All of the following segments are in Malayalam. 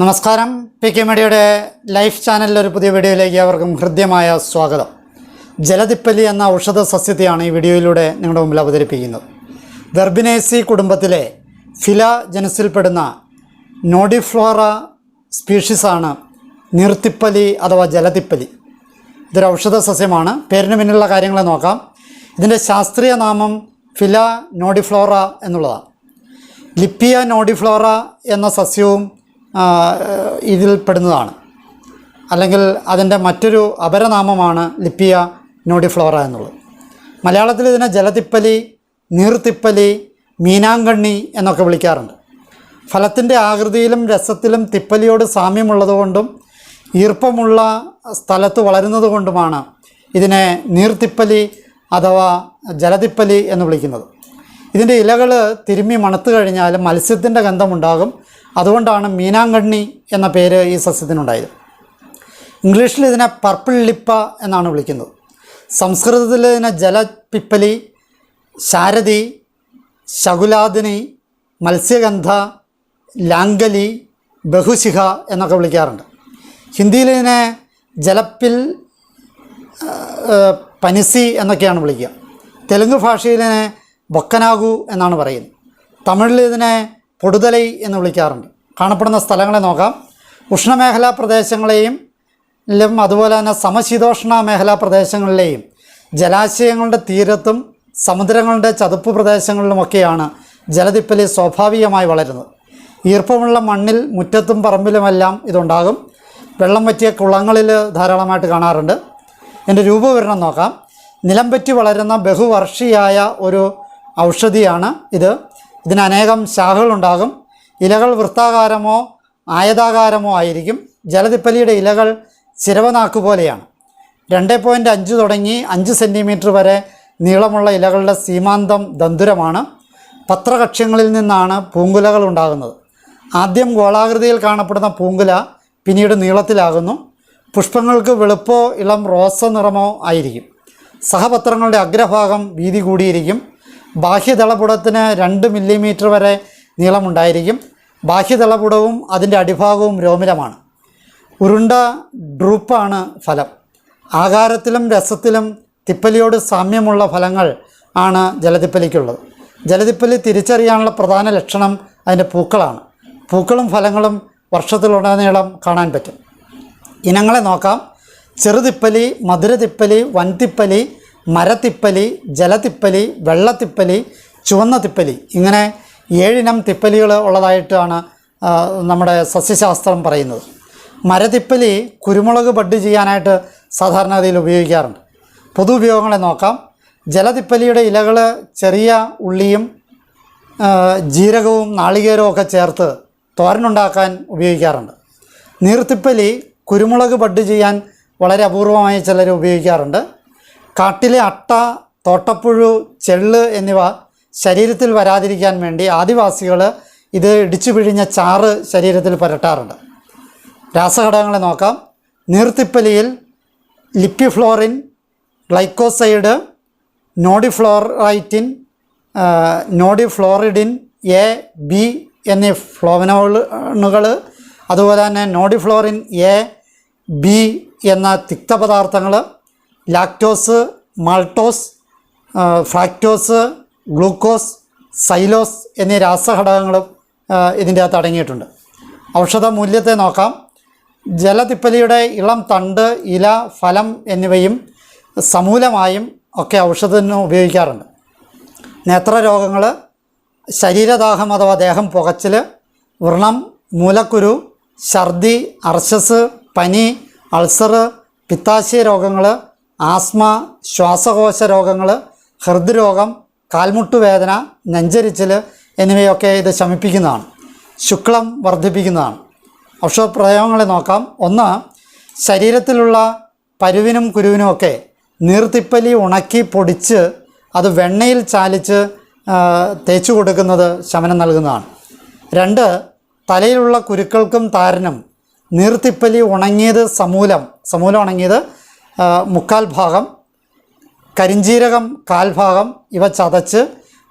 നമസ്കാരം. പി കെ മീഡിയയുടെ ലൈഫ് ചാനലിലെ ഒരു പുതിയ വീഡിയോയിലേക്ക് അവർക്കും ഹൃദ്യമായ സ്വാഗതം. ജലതിപ്പലി എന്ന ഔഷധ സസ്യത്തെയാണ് ഈ വീഡിയോയിലൂടെ നിങ്ങളുടെ മുമ്പിൽ അവതരിപ്പിക്കുന്നത്. വെർബിനേസി കുടുംബത്തിലെ ഫില ജനസിൽപ്പെടുന്ന നോഡിഫ്ലോറ സ്പീഷീസാണ് നിർത്തിപ്പലി അഥവാ ജലതിപ്പലി. ഇതൊരു ഔഷധ സസ്യമാണ്. പേരിന് പിന്നിലുള്ള കാര്യങ്ങളെ നോക്കാം. ഇതിന്റെ ശാസ്ത്രീയ നാമം ഫില നോഡിഫ്ലോറ എന്നുള്ളതാണ്. ലിപ്പിയ നോഡിഫ്ലോറ എന്ന സസ്യവും ആ, ഇതിൽ പെടുന്നതാണ്. അല്ലെങ്കിൽ അതിന്റെ മറ്റൊരു അപരനാമമാണ് ലിപ്പിയ നോഡിഫ്ലോറ എന്നുള്ളത്. മലയാളത്തിൽ ഇതിനെ ജലതിപ്പലി നീർത്തിപ്പലി മീനാങ്കണ്ണി എന്നൊക്കെ വിളിക്കാറുണ്ട്. ഫലത്തിന്റെ ആകൃതിയിലും രസത്തിലും തിപ്പലിയോട് സാമ്യമുള്ളതുകൊണ്ടും ഈർപ്പമുള്ള സ്ഥലത്ത് വളരുന്നത് കൊണ്ടുമാണ് ഇതിനെ നീർത്തിപ്പലി അഥവാ ജലതിപ്പലി എന്ന് വിളിക്കുന്നത്. ഇതിന്റെ ഇലകൾ തിരുമ്മി മണത്ത് കഴിഞ്ഞാൽ മത്സ്യത്തിന്റെ ഗന്ധമുണ്ടാകും. അതുകൊണ്ടാണ് മീനാങ്കണ്ണി എന്ന പേര് ഈ സസ്യത്തിനുണ്ടായത്. ഇംഗ്ലീഷിൽ ഇതിനെ പർപ്പിൾ ലിപ്പ എന്നാണ് വിളിക്കുന്നത്. സംസ്കൃതത്തിൽ ഇതിനെ ജലപിപ്പലി ശാരദി ശകുലാദിനി മത്സ്യഗന്ധ ലാംഗലി ബഹുശിഖ എന്നൊക്കെ വിളിക്കാറുണ്ട്. ഹിന്ദിയിൽ ഇതിനെ ജലപ്പിൽ പനിസി എന്നൊക്കെയാണ് വിളിക്കുക. തെലുങ്ക് ഭാഷയിൽ ഇതിനെ ബൊക്കനാകു എന്നാണ് പറയുന്നത്. തമിഴിൽ ഇതിനെ പൊടുതലൈ എന്ന് വിളിക്കാറുണ്ട്. കാണപ്പെടുന്ന സ്ഥലങ്ങളെ നോക്കാം. ഉഷ്ണമേഖലാ പ്രദേശങ്ങളെയും ലും അതുപോലെ തന്നെ സമശീതോഷ്ണ മേഖലാ പ്രദേശങ്ങളിലെയും ജലാശയങ്ങളുടെ തീരത്തും സമുദ്രങ്ങളുടെ ചതുപ്പ് പ്രദേശങ്ങളിലുമൊക്കെയാണ് ജലതിപ്പലി സ്വാഭാവികമായി വളരുന്നത്. ഈർപ്പമുള്ള മണ്ണിൽ മുറ്റത്തും പറമ്പിലുമെല്ലാം ഇതുണ്ടാകും. വെള്ളം പറ്റിയ കുളങ്ങളിൽ ധാരാളമായിട്ട് കാണാറുണ്ട്. എന്റെ രൂപവിവരണം നോക്കാം. നിലം പറ്റി വളരുന്ന ബഹുവർഷിയായ ഒരു ഔഷധിയാണ് ഇത്. ഇതിന് അനേകം ശാഖകളുണ്ടാകും. ഇലകൾ വൃത്താകാരമോ ആയതാകാരമോ ആയിരിക്കും. ജലതിപ്പലിയുടെ ഇലകൾ ചിരവനാക്ക് പോലെയാണ്. രണ്ട് പോയിന്റ് അഞ്ച് തുടങ്ങി അഞ്ച് സെന്റിമീറ്റർ വരെ നീളമുള്ള ഇലകളുടെ സീമാന്തം ദന്തുരമാണ്. പത്രകക്ഷ്യങ്ങളിൽ നിന്നാണ് പൂങ്കുലകൾ ഉണ്ടാകുന്നത്. ആദ്യം ഗോളാകൃതിയിൽ കാണപ്പെടുന്ന പൂങ്കുല പിന്നീട് നീളത്തിലാകുന്നു. പുഷ്പങ്ങൾക്ക് വെളുപ്പോ ഇളം റോസ നിറമോ ആയിരിക്കും. സഹപത്രങ്ങളുടെ അഗ്രഭാഗം വീതി കൂടിയിരിക്കും. ബാഹ്യതളപുടത്തിന് രണ്ട് മില്ലിമീറ്റർ വരെ നീളമുണ്ടായിരിക്കും. ബാഹ്യതളപുടവും അതിന്റെ അടിഭാഗവും രോമിലമാണ് ഉരുണ്ട ഡ്രൂപ്പാണ് ഫലം. ആകാരത്തിലും രസത്തിലും തിപ്പലിയോട് സാമ്യമുള്ള ഫലങ്ങൾ ആണ് ജലതിപ്പലിക്കുള്ളത്. ജലതിപ്പലി തിരിച്ചറിയാനുള്ള പ്രധാന ലക്ഷണം അതിന്റെ പൂക്കളാണ്. പൂക്കളും ഫലങ്ങളും വർഷത്തിലുടനീളം കാണാൻ പറ്റും. ഇനങ്ങളെ നോക്കാം. ചെറുതിപ്പലി മധുരതിപ്പലി വൻതിപ്പലി മരത്തിപ്പലി ജലത്തിപ്പലി വെള്ളത്തിപ്പലി ചുവന്ന തിപ്പലി ഇങ്ങനെ ഏഴിനം തിപ്പലികൾ ഉള്ളതായിട്ടാണ് നമ്മുടെ സസ്യശാസ്ത്രം പറയുന്നത്. മരത്തിപ്പലി കുരുമുളക് ബഡ് ചെയ്യാനായിട്ട് സാധാരണഗതിയിൽ ഉപയോഗിക്കാറുണ്ട്. പൊതു ഉപയോഗങ്ങളെ നോക്കാം. ജലതിപ്പലിയുടെ ഇലകൾ ചെറിയ ഉള്ളിയും ജീരകവും നാളികേരവും ഒക്കെ ചേർത്ത് തോരനുണ്ടാക്കാൻ ഉപയോഗിക്കാറുണ്ട്. നീർത്തിപ്പലി കുരുമുളക് ബഡ് ചെയ്യാൻ വളരെ അപൂർവമായി ചിലർ ഉപയോഗിക്കാറുണ്ട്. കാട്ടിലെ അട്ട തോട്ടപ്പുഴു ചെള്ള് എന്നിവ ശരീരത്തിൽ വരാതിരിക്കാൻ വേണ്ടി ആദിവാസികൾ ഇത് ഇടിച്ചു പിഴിഞ്ഞ ചാറ് ശരീരത്തിൽ പുരട്ടാറുണ്ട്. രാസഘടകങ്ങളെ നോക്കാം. നീർത്തിപ്പലിയിൽ lippiflorin glycoside nodifloretin nodifloridin A B എന്നീ ഫ്ലോവനോളുകൾ അതുപോലെ തന്നെ നോഡിഫ്ലോറിൻ എ ബി എന്ന തിക്തപദാർത്ഥങ്ങൾ lactose maltose fructose glucose xylose എന്നീ രാസഘടകങ്ങളും ഇതിന്റെ അകത്ത് അടങ്ങിയിട്ടുണ്ട്. ഔഷധ മൂല്യത്തെ നോക്കാം. ജലതിപ്പലിയുടെ ഇളം തണ്ട് ഇല ഫലം എന്നിവയും സമൂലമായും ഒക്കെ ഔഷധത്തിന് ഉപയോഗിക്കാറുണ്ട്. നേത്രരോഗങ്ങൾ ശരീരദാഹം അഥവാ ദേഹം പുകച്ചിൽ വ്രണം മൂലക്കുരു ഛർദി അർശസ് പനി അൾസർ പിത്താശയ രോഗങ്ങൾ ആസ്മ ശ്വാസകോശ രോഗങ്ങൾ ഹൃദ്രോഗം കാൽമുട്ടുവേദന നെഞ്ചരിച്ചിൽ എന്നിവയൊക്കെ ഇത് ശമിപ്പിക്കുന്നതാണ്. ശുക്ലം വർദ്ധിപ്പിക്കുന്നതാണ്. ഔഷധ പ്രയോഗങ്ങളെ നോക്കാം. ഒന്ന് ശരീരത്തിലുള്ള പരുവിനും കുരുവിനുമൊക്കെ നീർത്തിപ്പലി ഉണക്കി പൊടിച്ച് അത് വെണ്ണയിൽ ചാലിച്ച് തേച്ചു കൊടുക്കുന്നത് ശമനം നൽകുന്നതാണ്. രണ്ട് തലയിലുള്ള കുരുക്കൾക്കും താരനും നീർത്തിപ്പലി ഉണങ്ങിയത് സമൂലം സമൂലം ഉണങ്ങിയത് മുക്കാൽ ഭാഗം കരിഞ്ജീരകം കാൽഭാഗം ഇവ ചതച്ച്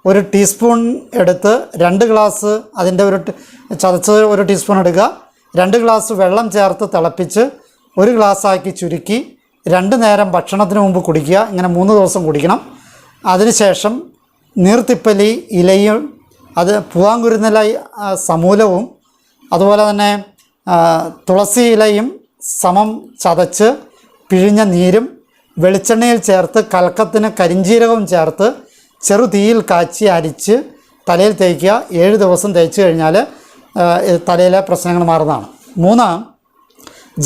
ഒരു ടീസ്പൂൺ എടുത്ത് രണ്ട് ഗ്ലാസ് അതിന്റെ ഒരു ചതച്ച് ഒരു ടീസ്പൂൺ എടുക്കുക. രണ്ട് ഗ്ലാസ് വെള്ളം ചേർത്ത് തിളപ്പിച്ച് ഒരു ഗ്ലാസ്സാക്കി ചുരുക്കി രണ്ട് നേരം ഭക്ഷണത്തിന് മുമ്പ് കുടിക്കുക. ഇങ്ങനെ മൂന്ന് ദിവസം കുടിക്കണം. അതിനുശേഷം നീർത്തിപ്പലി ഇലയും അത് പൂവാങ്കുരുന്നില സമൂലവും അതുപോലെ തന്നെ തുളസി ഇലയും സമം ചതച്ച് പിഴിഞ്ഞ നീരും വെളിച്ചെണ്ണയിൽ ചേർത്ത് കൽക്കത്തിന് കരിഞ്ജീരകവും ചേർത്ത് ചെറു തീയിൽ കാച്ചി അരിച്ച് തലയിൽ തേക്കുക. ഏഴ് ദിവസം തേച്ച് കഴിഞ്ഞാൽ തലയിലെ പ്രശ്നങ്ങൾ മാറുന്നതാണ്. മൂന്ന്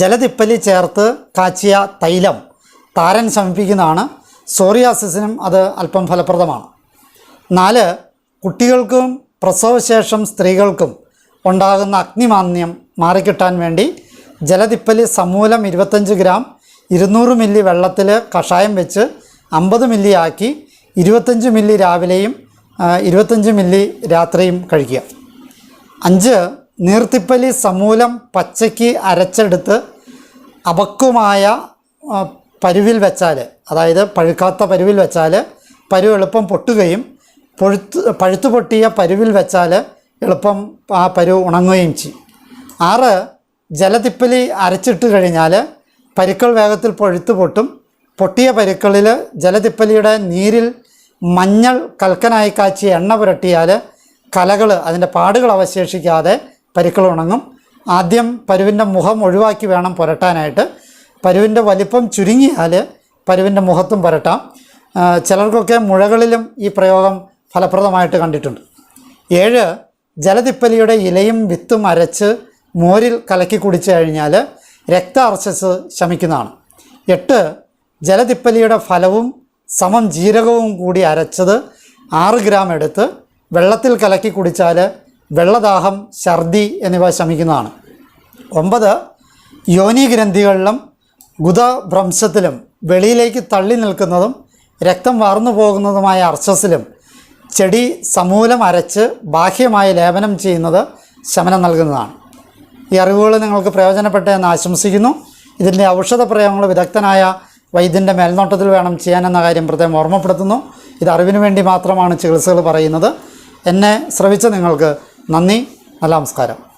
ജലതിപ്പലി ചേർത്ത് കാച്ചിയ തൈലം താരൻ ശമിപ്പിക്കുന്നതാണ്. സോറിയാസിസിനും അത് അല്പം ഫലപ്രദമാണ്. നാല് കുട്ടികൾക്കും പ്രസവശേഷം സ്ത്രീകൾക്കും ഉണ്ടാകുന്ന അഗ്നിമാന്യം മാറിക്കിട്ടാൻ വേണ്ടി ജലതിപ്പലി സമൂലം ഇരുപത്തഞ്ച് ഗ്രാം ഇരുന്നൂറ് മില്ലി വെള്ളത്തിൽ കഷായം വെച്ച് അമ്പത് മില്ലി ആക്കി ഇരുപത്തഞ്ച് മില്ലി രാവിലെയും ഇരുപത്തഞ്ച് മില്ലി രാത്രിയും കഴിക്കുക. അഞ്ച് നീർത്തിപ്പലി സമൂലം പച്ചയ്ക്ക് അരച്ചെടുത്ത് അപക്വമായ പരുവിൽ വെച്ചാൽ അതായത് പഴുക്കാത്ത പരുവിൽ വെച്ചാൽ പരു എളുപ്പം പൊട്ടുകയും പൊഴുത്ത് പഴുത്തു പൊട്ടിയ പരുവിൽ വെച്ചാൽ എളുപ്പം ആ പരു ഉണങ്ങുകയും ചെയ്യും. ആറ് ജലതിപ്പലി അരച്ചിട്ട് കഴിഞ്ഞാൽ പരുക്കൾ വേഗത്തിൽ പൊഴുത്തു പൊട്ടും. പൊട്ടിയ പരുക്കളിൽ ജലതിപ്പലിയുടെ നീരിൽ മഞ്ഞൾ കൽക്കനായി കാച്ചി എണ്ണ പുരട്ടിയാൽ കലകൾ അതിന്റെ പാടുകൾ അവശേഷിക്കാതെ പരുക്കൾ ഉണങ്ങും. ആദ്യം പരുവിന്റെ മുഖം ഒഴിവാക്കി വേണം പുരട്ടാനായിട്ട്. പരുവിന്റെ വലിപ്പം ചുരുങ്ങിയാൽ പരുവിന്റെ മുഖത്തും പുരട്ടാം. ചിലർക്കൊക്കെ മുഴകളിലും ഈ പ്രയോഗം ഫലപ്രദമായിട്ട് കണ്ടിട്ടുണ്ട്. ഏഴ് ജലതിപ്പലിയുടെ ഇലയും വിത്തും അരച്ച് മോരിൽ കലക്കി കുടിച്ചു കഴിഞ്ഞാൽ രക്താർശസ് ശമിക്കുന്നതാണ്. എട്ട് ജലതിപ്പലിയുടെ ഫലവും സമം ജീരകവും കൂടി അരച്ചത് ആറ് ഗ്രാം എടുത്ത് വെള്ളത്തിൽ കലക്കി കുടിച്ചാൽ വെള്ളദാഹം ഛർദി എന്നിവ ശമിക്കുന്നതാണ്. ഒമ്പത് യോനി ഗ്രന്ഥികളിലും ഗുദഭ്രംശത്തിലും വെളിയിലേക്ക് തള്ളി നിൽക്കുന്നതും രക്തം വാർന്നു പോകുന്നതുമായ അർശസിലും ചെടി സമൂലം അരച്ച് ബാഹ്യമായി ലേപനം ചെയ്യുന്നത് ശമനം നൽകുന്നതാണ്. ഈ അറിവുകൾ നിങ്ങൾക്ക് പ്രയോജനപ്പെട്ടെ എന്ന് ആശംസിക്കുന്നു. ഇതിന്റെ ഔഷധ പ്രയോഗങ്ങൾ വിദഗ്ധനായ വൈദ്യന്റെ മേൽനോട്ടത്തിൽ വേണം ചെയ്യാനെന്ന കാര്യം പ്രത്യേകം ഓർമ്മപ്പെടുത്തുന്നു. ഇത് അറിവിന് വേണ്ടി മാത്രമാണ് ചികിത്സകൾ പറയുന്നത്. എന്നെ ശ്രവിച്ച നിങ്ങൾക്ക് നന്ദി. നല്ല നമസ്കാരം.